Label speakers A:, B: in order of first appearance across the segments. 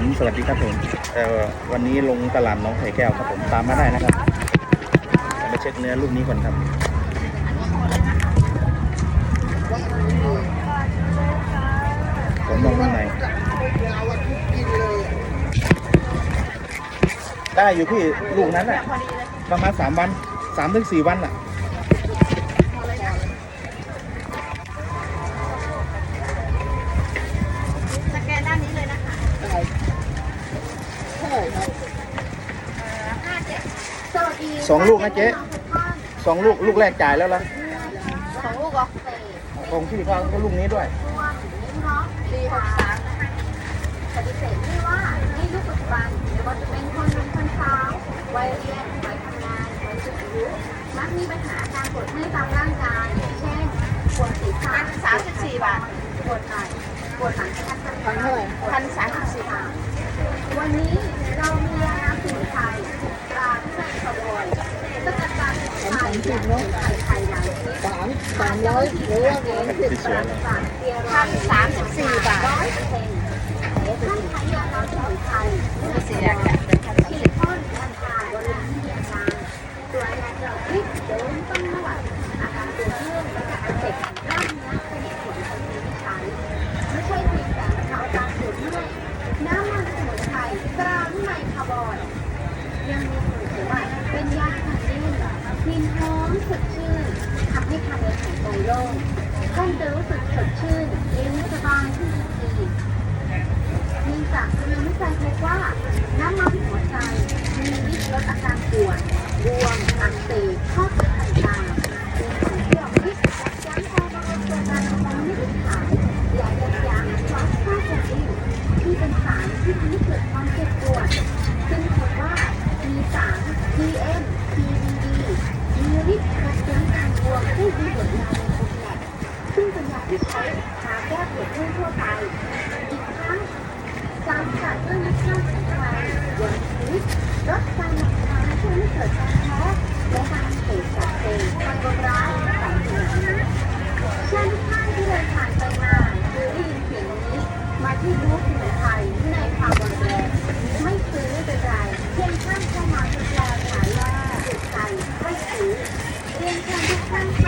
A: ผมสวัสดีครับผมเอ่วันนี้ลงตลาดน้องไผ่แก้วครับผมตามมาได้นะครับมาเช็คเนื้อลูกนี้ก่อนครับผมมองข้างในได้อยู่พี่ลูกนั้นน่ะประมาณสามวันสามถึงสี่วันน่ะ
B: ส
A: องลูกนะเจ๊สองลูกลูกแรกจ่ายแล้วละ
B: สองลูกเหรอ
A: ของพี่เขาก็ลูกนี้ด้วย
B: ดีหกสามปฏิเสธไม่ว่าในยุคปัจจุบันไม่ว่าจะเป็นคนหนุ่มคนสาววัยเรียนวัยทำงานวัยสูงอายุมักมีปัญหาการปวดเมื่อยตามร่างกายเช่นปวดศีรษะสามสิบสี่บาทปวดไหล่ปวดหลัง
C: พันเท่าไหร่
B: พันสามสิบสี่บาท สมุนไพรจากสมุนายชนิด
C: สามสามร้อยหรือว่าไง
B: พันสามสิบสี่บาทร้อยเปอร์เซ็นต์ท่านใช้ยาน้ำสมุนไพรไม่เสียค่ะฉีดพ่นทันทายบริเวณที่มีอาการตัวอาการเราพลิกเดินต้องนวดอาการปวดเมื่อยและการอักเสบของกล้ามเนื้อเป็นผลของที่ใช้ไม่ใช่เพียงแต่บรรเทาอการปวดเมื่อยน้ำมันสมุนไพรตราวิไลคาร์บอมสมบัติเป็นยาขันเล่นกลิ่นหอมสดชื่นทำให้ทานในหายใจโล่งท่านจะรู้สึกสดชื่นเย็นสบายขึ้นทันทีเนื่องจากงานวิจัยพบว่าน้ำมันหัวใจมีฤทธิ์ลดอาการปวดบวมอักเสบ การบวมได้ดีกว่าในโคแลกซึ่งเป็นยาที่ใช้ทาแก้ปวดเมื่อยทั่วไป อีกทั้งสารสกัดด้วยน้ำข้ามสมุนไพรยาชีวิตลดการหลั่งน้ำช่วยให้เกิดการแพ้และการอักเสบจากเซลล์ทางบร้ายของผิวหนังเช่นท่านที่เดินผ่านไปมาหรือได้ยินเสียงนี้มาที่บูธสมุนไที่ในคาร์บอนแดงไม่ซื้อไม่เป็นไรเพียงท่านเข้ามาทดลองขายว่าถูกใจไม่ซื้อเรียนเชิญทุกท่าน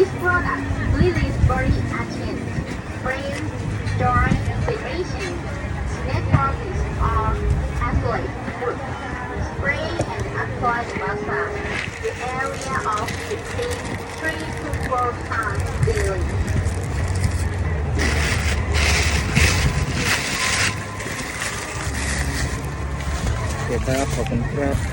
B: This product releases body agents, brain, joint, secretion, snake properties or athlete food. Spray and apply massage the area of the skin three to four times daily.
A: Okay, ครับขอบคุณครับ